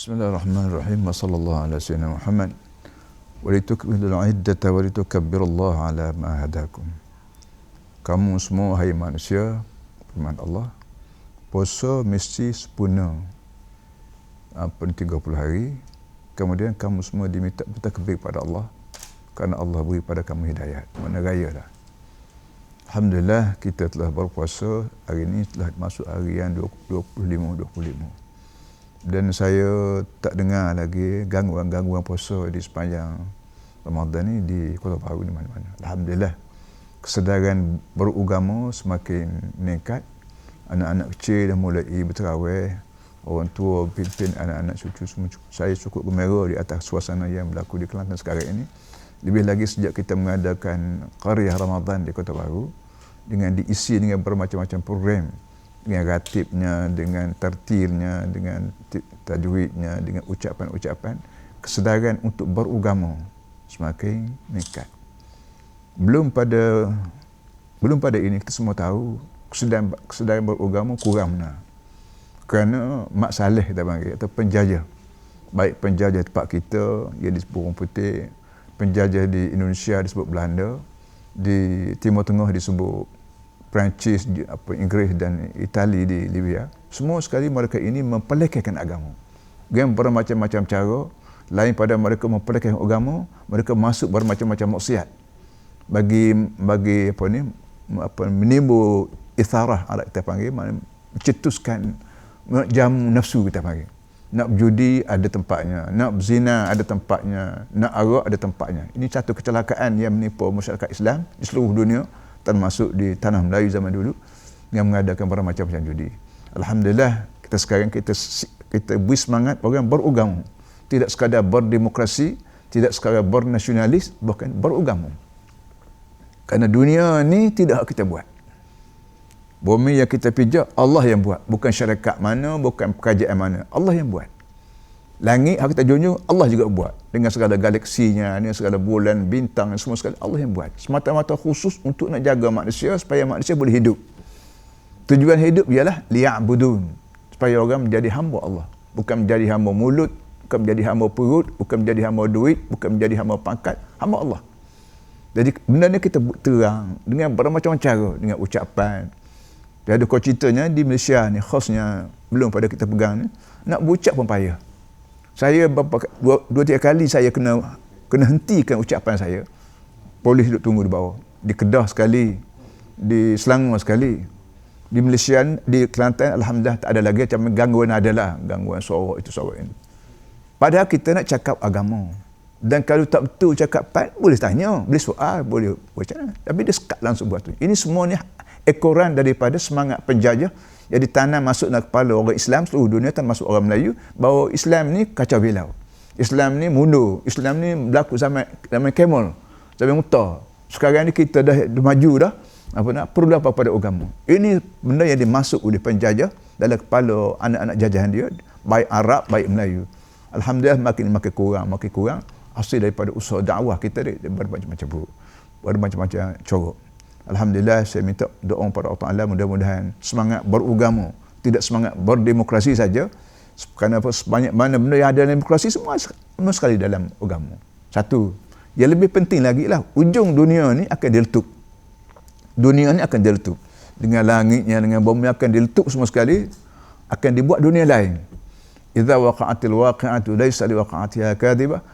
Bismillahirrahmanirrahim. Wassallallahu ala sayyidina Muhammad. Walitukmilul iddata walitukabbirullah ala ma hadakum. Kamu semua hai manusia, firman Allah, puasa mesti sempurna. Apa 30 hari. Kemudian kamu semua diminta bertakbir kepada Allah kerana Allah beri pada kamu hidayat. Mana raya lah. Alhamdulillah kita telah berpuasa hari ini telah masuk hari yang 25 25 dan saya tak dengar lagi gangguan-gangguan puasa di sepanjang Ramadan ni di Kota Baru di mana-mana. Alhamdulillah kesedaran beragama semakin meningkat. Anak-anak kecil dah mulai berterawih. Orang tua pimpin anak-anak cucu semua. Saya cukup gembira di atas suasana yang berlaku di Kelantan sekarang ini. Lebih lagi sejak kita mengadakan Qaryah Ramadan di Kota Baru dengan diisi dengan bermacam-macam program dengan ratibnya, dengan tertilnya, dengan tajwidnya, dengan ucapan-ucapan, kesedaran untuk beragama semakin meningkat. Belum pada belum pada ini kita semua tahu kesedaran kesedaran beragama kurang benar. Kerana mak saleh kita panggil atau penjajah. Baik penjajah tempat kita yang disebut orang putih, penjajah di Indonesia disebut Belanda, di Timur Tengah disebut Perancis, apa, Inggeris dan Itali di Libya, semua sekali mereka ini mempelekehkan agama. Dengan bermacam-macam cara, lain pada mereka mempelekehkan agama, mereka masuk bermacam-macam maksiat. Bagi bagi apa ni apa menimbul itharah ala kita panggil mencetuskan jamu nafsu kita panggil nak berjudi ada tempatnya nak berzina ada tempatnya nak arak ada tempatnya ini satu kecelakaan yang menimpa masyarakat Islam di seluruh dunia termasuk di tanah Melayu zaman dulu yang mengadakan bermacam-macam judi. Alhamdulillah kita sekarang kita kita beri semangat orang beragama. Tidak sekadar berdemokrasi, tidak sekadar bernasionalis, bahkan beragama. Karena dunia ni tidak kita buat. Bumi yang kita pijak Allah yang buat, bukan syarikat mana, bukan kerajaan mana. Allah yang buat. Langit yang kita junjung Allah juga buat dengan segala galaksinya, dengan segala bulan, bintang semua sekali Allah yang buat. Semata-mata khusus untuk nak jaga manusia supaya manusia boleh hidup. Tujuan hidup ialah liya'budun. Supaya orang menjadi hamba Allah. Bukan menjadi hamba mulut, bukan menjadi hamba perut, bukan menjadi hamba duit, bukan menjadi hamba pangkat, hamba Allah. Jadi benda ni kita terang dengan bermacam cara, dengan ucapan. Jadi kau ceritanya di Malaysia ni khasnya belum pada kita pegang ni, nak berucap pun payah saya beberapa, dua, dua tiga kali saya kena kena hentikan ucapan saya. Polis duduk tunggu di bawah. Di Kedah sekali di Selangor sekali di Malaysia di Kelantan Alhamdulillah tak ada lagi. Macam gangguan adalah gangguan suara itu suara ini. Padahal kita nak cakap agama. Dan kalau tak betul cakap pat boleh tanya. Boleh soal boleh macam mana? Tapi dia sekat langsung buat tu. Ini semua ni ekoran daripada semangat penjajah yang ditanam masuk dalam kepala orang Islam seluruh dunia termasuk orang Melayu bahawa Islam ni kacau bilau. Islam ni mundur. Islam ni berlaku zaman zaman Kemal, zaman Muta. Sekarang ni kita dah, maju dah. Apa nak perlu apa pada agama. Ini benda yang dimasuk oleh penjajah dalam kepala anak-anak jajahan dia, baik Arab, baik Melayu. Alhamdulillah makin makin kurang, makin kurang hasil daripada usaha dakwah kita dia bermacam-macam buruk. Bermacam-macam corok. Alhamdulillah saya minta doa kepada Allah Taala mudah-mudahan semangat beragama, tidak semangat berdemokrasi saja. Kerana apa? Sebanyak mana benda yang ada dalam demokrasi semua semua sekali dalam agama. Satu. Yang lebih penting lagi lah ujung dunia ni akan diletup. Dunia ni akan diletup. Dengan langitnya, dengan bumi akan diletup semua sekali akan dibuat dunia lain. Idza waqa'atil waqi'atu laysa liwaqa'atiha kadhibah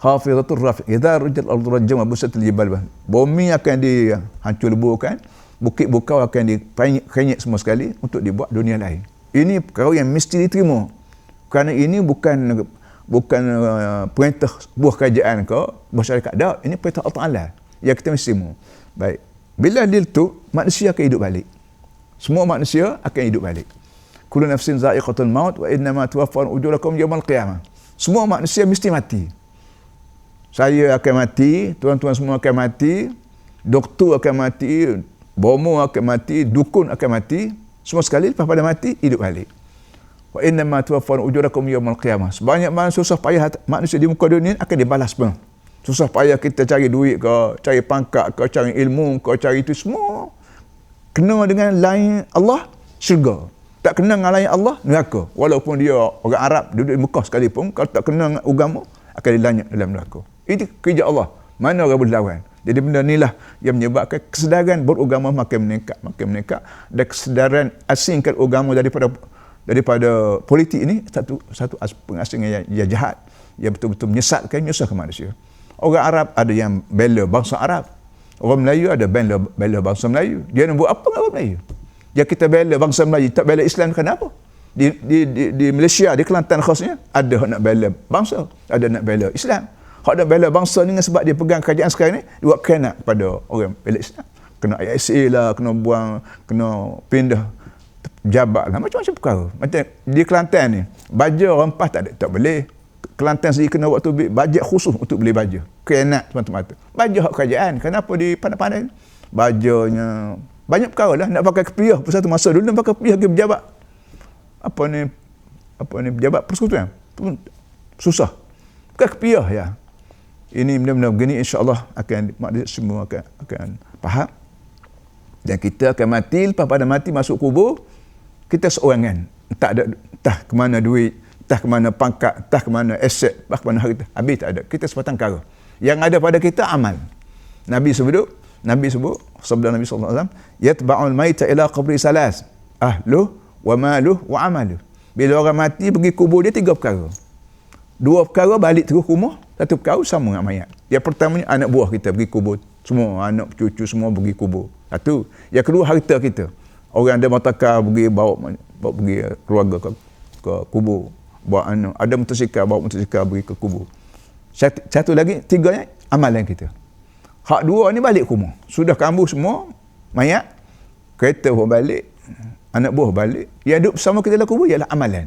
khafidatur rafi. Idza rujal ardu rajam busatil jibal bumi akan dihancur leburkan bukit bukau akan dikenyek semua sekali untuk dibuat dunia lain. Ini perkara yang mesti diterima. Kerana ini bukan bukan uh, perintah buah kerajaan ke masyarakat dah ini perintah Allah Taala yang kita mesti terima. Baik. Bila dia tu manusia akan hidup balik. Semua manusia akan hidup balik. Kullu nafsin za'iqatul maut wa innama tuwaffawna ujurakum yawmal qiyamah. Semua manusia mesti mati saya akan mati, tuan-tuan semua akan mati, doktor akan mati, bomo akan mati, dukun akan mati, semua sekali lepas pada mati hidup balik. Wa inna ma tuwaffawna ujurakum yawmal qiyamah. Sebanyak mana susah payah manusia di muka dunia akan dibalas pun. Susah payah kita cari duit ke, cari pangkat ke, cari ilmu ke, cari itu semua kena dengan lain Allah syurga. tak kena dengan lain Allah neraka walaupun dia orang Arab duduk di Mekah sekalipun kalau tak kena agama akan dilanyat dalam neraka itu kerja Allah. Mana orang boleh lawan? Jadi benda inilah yang menyebabkan kesedaran beragama makin meningkat makin meningkat. Dan kesedaran asingkan agama daripada daripada politik ini satu satu pengasingan yang, yang jahat yang betul-betul menyesatkan menyesatkan manusia. Orang Arab ada yang bela bangsa Arab. Orang Melayu ada bela, bela bangsa Melayu. Dia nak buat apa dengan orang Melayu? Ya kita bela bangsa Melayu, tak bela Islam kenapa? Di, di, di, di Malaysia, di Kelantan khasnya, ada nak bela bangsa, ada nak bela Islam. Hak nak bela bangsa ni sebab dia pegang kerajaan sekarang ni, dia buat kena kepada orang Islam. Kena ISA lah, kena buang, kena pindah jabat lah, macam-macam perkara. Macam di Kelantan ni, baja rempah tak ada, tak boleh. Kelantan sendiri kena waktu bajet khusus untuk beli baja. Kena semata-mata. Baja hak kerajaan, kenapa di pandai-pandai? Bajanya banyak perkara lah nak pakai kepiah pada satu masa dulu nak pakai kepiah ke pejabat apa ni apa ni pejabat persekutuan pun susah pakai kepiah ya ini benar-benar begini insyaAllah akan maknanya semua akan, akan faham. Dan kita akan mati lepas pada mati masuk kubur kita seorangan. Tak ada entah ke mana duit entah ke mana pangkat entah ke mana aset entah ke mana harta habis tak ada. Kita sepatang kara. Yang ada pada kita amal Nabi sebut Nabi sebut sabda Nabi wasallam yatba'ul maita ila qabri salas ahlu wa malu wa amalu. Bila orang mati pergi kubur dia tiga perkara. Dua perkara balik terus rumah satu perkara sama dengan mayat. Yang pertamanya anak buah kita pergi kubur. Semua anak cucu semua pergi kubur. Satu yang kedua harta kita. Orang ada motorcar pergi bawa bawa pergi keluarga ke, ke kubur. Bawa anak. Ada motosikal bawa motosikal pergi ke kubur. Satu, satu lagi tiganya amalan kita. Hak dua ni balik rumah. Sudah kambuh semua, mayat, kereta pun balik, anak buah balik. Yang duduk bersama kita dalam kubur ialah amalan.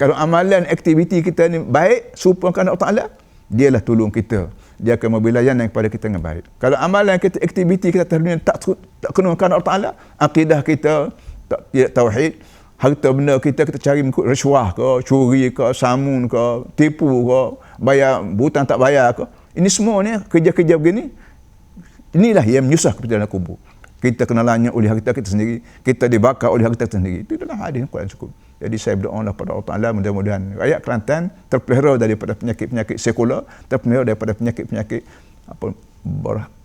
Kalau amalan aktiviti kita ni baik, supaya Allah Ta'ala, dialah tolong kita. Dia akan memberi layanan kepada kita dengan baik. Kalau amalan kita, aktiviti kita terdunia tak, tak kena kerana Allah Ta'ala, akidah kita tak, tidak tauhid, harta benda kita kita cari mengikut rasuah ke, curi ke, samun ke, tipu ke, bayar, butang tak bayar ke. Ini semua ni kerja-kerja begini, Inilah yang menyusah kepada dalam kubur. Kita kena lanyat oleh harta kita sendiri. Kita dibakar oleh harta kita sendiri. Itu adalah hadis Quran cukup. Jadi saya berdoa lah pada Allah Ta'ala mudah-mudahan rakyat Kelantan terpelihara daripada penyakit-penyakit sekular, terpelihara daripada penyakit-penyakit apa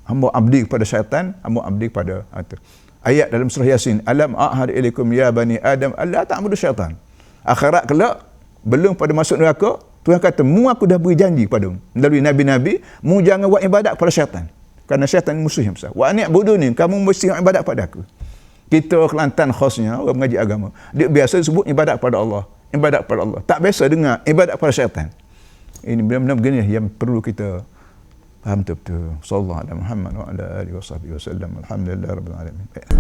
hamba abdi kepada syaitan, hamba abdi kepada harta. Ayat dalam surah Yasin, alam a'had ilaikum ya bani Adam alla ta'budu syaitan. Akhirat kelak belum pada masuk neraka, Tuhan kata, "Mu aku dah beri janji padamu melalui nabi-nabi, mu jangan buat ibadat kepada syaitan." Kerana syaitan musuh yang besar. Wa ni kamu mesti ibadat pada aku. Kita Kelantan khasnya orang mengaji agama. Dia biasa sebut ibadat kepada Allah. Ibadat kepada Allah. Tak biasa dengar ibadat kepada syaitan. Ini benar-benar begini yang perlu kita faham betul-betul. Sallallahu ala Muhammad wa ala alihi wa sahbihi wa sallam. Alhamdulillah Rabbil Alamin. Baiklah.